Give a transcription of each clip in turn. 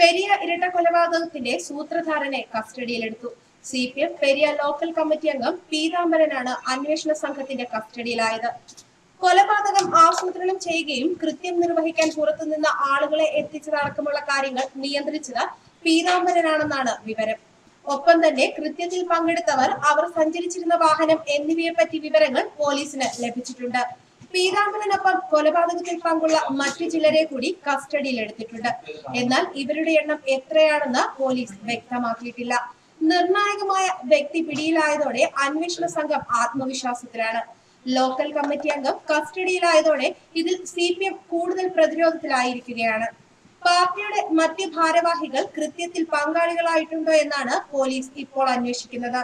പെരിയ ഇരട്ട കൊലപാതകത്തിന്റെ സൂത്രധാരനെ കസ്റ്റഡിയിലെടുത്തു. C P M Periya local committee അംഗം പീതാംബരനാണ് അന്വേഷണ സംഘത്തിന്റെ കസ്റ്റഡിയിലായത്. കൊലപാതകം ആസൂത്രണം ചെയ്യുകയും കൃത്യം നിർവഹിക്കാൻ പുറത്തുനിന്ന ആളുകളെ എത്തിച്ചതടക്കമുള്ള കാര്യങ്ങൾ നിയന്ത്രിച്ചത് പീതാംബരനാണെന്നാണ് വിവരം. ഒപ്പം തന്നെ കൃത്യത്തിൽ പങ്കെടുത്തവർ അവർ സഞ്ചരിച്ചിരുന്ന വാഹനം എന്നിവയെ പറ്റി വിവരങ്ങൾ പോലീസിന് ലഭിച്ചിട്ടുണ്ട്. പീതാംബരനൊപ്പം കൊലപാതകത്തിൽ പങ്കുള്ള മറ്റു ചിലരെ കൂടി കസ്റ്റഡിയിലെടുത്തിട്ടുണ്ട് എന്നാൽ ഇവരുടെ എണ്ണം എത്രയാണെന്ന് പോലീസ് വ്യക്തമാക്കിയിട്ടില്ല. നിർണായകമായ വ്യക്തി പിടിയിലായതോടെ അന്വേഷണ സംഘം ആത്മവിശ്വാസത്തിലാണ്. ലോക്കൽ കമ്മിറ്റി അംഗം കസ്റ്റഡിയിലായതോടെ ഇതിൽ സി പി എം കൂടുതൽ പ്രതിരോധത്തിലായിരിക്കുകയാണ്. പാർട്ടിയുടെ മറ്റ് ഭാരവാഹികൾ കൃത്യത്തിൽ പങ്കാളികളായിട്ടുണ്ടോ എന്നാണ് പോലീസ് ഇപ്പോൾ അന്വേഷിക്കുന്നത്.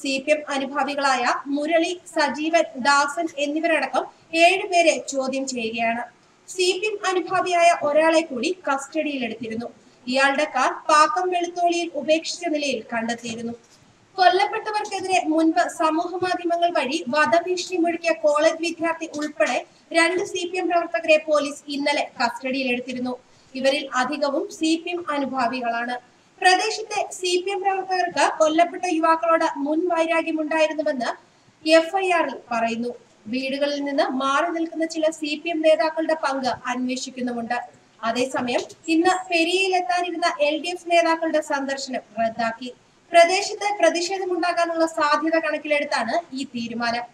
സി പി എം അനുഭാവികളായ മുരളി സജീവൻ ദാസൻ എന്നിവരടക്കം ഏഴുപേരെ ചോദ്യം ചെയ്യുകയാണ്. സി പി എം അനുഭാവിയായ ഒരാളെ കൂടി കസ്റ്റഡിയിലെടുത്തിരുന്നു. ഇയാളുടെ കാർ പാക്കം വെളുത്തോളിയിൽ ഉപേക്ഷിച്ച നിലയിൽ കണ്ടെത്തിയിരുന്നു. കൊല്ലപ്പെട്ടവർക്കെതിരെ മുൻപ് സമൂഹ മാധ്യമങ്ങൾ വഴി വധഭീഷണി മുഴക്കിയ കോളേജ് വിദ്യാർത്ഥി ഉൾപ്പെടെ രണ്ട് സി പി എം പ്രവർത്തകരെ പോലീസ് ഇന്നലെ കസ്റ്റഡിയിലെടുത്തിരുന്നു. ഇവരിൽ അധികവും സി പി എം അനുഭാവികളാണ്. പ്രദേശത്തെ സി പി എം പ്രവർത്തകർക്ക് കൊല്ലപ്പെട്ട യുവാക്കളോട് മുൻ വൈരാഗ്യമുണ്ടായിരുന്നുവെന്ന് ആറിൽ പറയുന്നു. വീടുകളിൽ നിന്ന് മാറി നിൽക്കുന്ന ചില സി പി എം നേതാക്കളുടെ പങ്ക് അന്വേഷിക്കുന്നുമുണ്ട്. അതേസമയം ഇന്ന് പെരിയയിലെത്താനിരുന്ന എൽ ഡി എഫ് നേതാക്കളുടെ സന്ദർശനം റദ്ദാക്കി. പ്രദേശത്ത് പ്രതിഷേധമുണ്ടാകാനുള്ള സാധ്യത കണക്കിലെടുത്താണ് ഈ തീരുമാനം.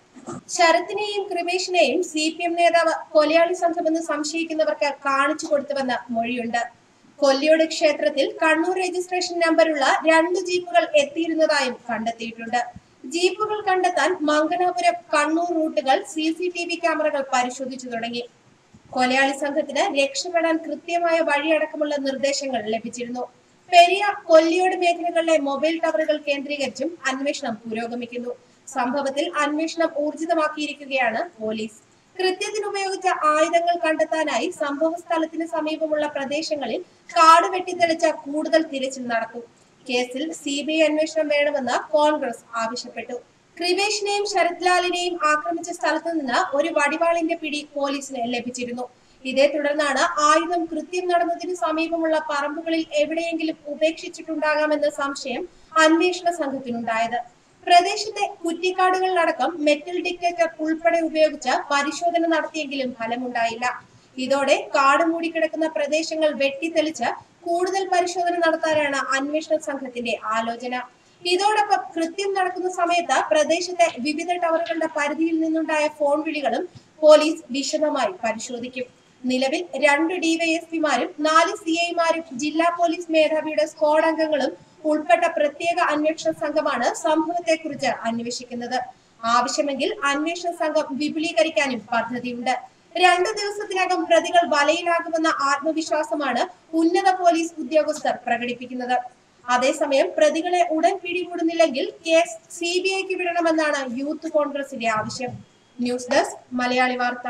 ശരത്തിനെയും കൃപേഷിനെയും സി പി എം നേതാവ് കൊലയാളി സംഘമെന്ന് സംശയിക്കുന്നവർക്ക് കാണിച്ചു കൊടുത്തുവെന്ന മൊഴിയുണ്ട്. കൊല്ലിയോട് ക്ഷേത്രത്തിൽ കണ്ണൂർ രജിസ്ട്രേഷൻ നമ്പറുള്ള രണ്ട് ജീപ്പുകൾ എത്തിയിരുന്നതായും കണ്ടെത്തിയിട്ടുണ്ട്. ജീപ്പുകൾ കണ്ടെത്താൻ മംഗലാപുരം കണ്ണൂർ റൂട്ടുകൾ സി സി ടി വി ക്യാമറകൾ പരിശോധിച്ചു തുടങ്ങി. കൊലയാളി സംഘത്തിന് രക്ഷപ്പെടാൻ കൃത്യമായ വഴിയടക്കമുള്ള നിർദ്ദേശങ്ങൾ ലഭിച്ചിരുന്നു. പെരിയ കൊല്ലിയോട് മേഖലകളിലെ മൊബൈൽ ടവറുകൾ കേന്ദ്രീകരിച്ചും അന്വേഷണം പുരോഗമിക്കുന്നു. സംഭവത്തിൽ അന്വേഷണം ഊർജിതമാക്കിയിരിക്കുകയാണ് പോലീസ്. കൃത്യത്തിന് ഉപയോഗിച്ച ആയുധങ്ങൾ കണ്ടെത്താനായി സംഭവ സ്ഥലത്തിന് സമീപമുള്ള പ്രദേശങ്ങളിൽ കാട് വെട്ടിത്തെളിച്ച കൂടുതൽ തിരച്ചിൽ നടത്തും കേസിൽ സി ബി ഐ അന്വേഷണം വേണമെന്ന് കോൺഗ്രസ് ആവശ്യപ്പെട്ടു. കൃപേഷിനെയും ശരത്ലാലിനെയും ആക്രമിച്ച സ്ഥലത്തു നിന്ന് ഒരു വടിവാളിന്റെ പിടി പോലീസിന് ലഭിച്ചിരുന്നു. ഇതേ തുടർന്നാണ് ആയുധം കൃത്യം നടന്നതിന് സമീപമുള്ള പറമ്പുകളിൽ എവിടെയെങ്കിലും ഉപേക്ഷിച്ചിട്ടുണ്ടാകാമെന്ന സംശയം അന്വേഷണ സംഘത്തിനുണ്ടായത്. പ്രദേശത്തെ കുറ്റിക്കാടുകളിലടക്കം മെറ്റൽ ഡിറ്റക്ടർ ഉൾപ്പെടെ ഉപയോഗിച്ച് പരിശോധന നടത്തിയെങ്കിലും ഫലമുണ്ടായില്ല. ഇതോടെ കാട് മൂടിക്കിടക്കുന്ന പ്രദേശങ്ങൾ വെട്ടിത്തെളിച്ച് കൂടുതൽ പരിശോധന നടത്താനാണ് അന്വേഷണ സംഘത്തിന്റെ ആലോചന. ഇതോടൊപ്പം കൃത്യം നടക്കുന്ന സമയത്ത് പ്രദേശത്തെ വിവിധ ടവറുകളുടെ പരിധിയിൽ നിന്നുണ്ടായ ഫോൺ വിളികളും പോലീസ് വിശദമായി പരിശോധിക്കും. നിലവിൽ രണ്ട് ഡിവൈഎസ്പിമാരും നാല് സി ഐമാരും ജില്ലാ പോലീസ് മേധാവിയുടെ സ്ക്വാഡ് അംഗങ്ങളും ഉൾപ്പെട്ട പ്രത്യേക അന്വേഷണ സംഘമാണ് സംഭവത്തെക്കുറിച്ച് അന്വേഷിക്കുന്നത്. ആവശ്യമെങ്കിൽ അന്വേഷണ സംഘം വിപുലീകരിക്കാനും പദ്ധതിയുണ്ട്. രണ്ടു ദിവസത്തിനകം പ്രതികൾ വലയിലാകുമെന്ന ആത്മവിശ്വാസമാണ് ഉന്നത പോലീസ് ഉദ്യോഗസ്ഥർ പ്രകടിപ്പിക്കുന്നത്. അതേസമയം പ്രതികളെ ഉടൻ പിടികൂടുന്നില്ലെങ്കിൽ കേസ് സി ബി ഐക്ക് വിടണമെന്നാണ് യൂത്ത് കോൺഗ്രസിന്റെ ആവശ്യം. ന്യൂസ് ഡെസ്ക് മലയാളി വാർത്ത.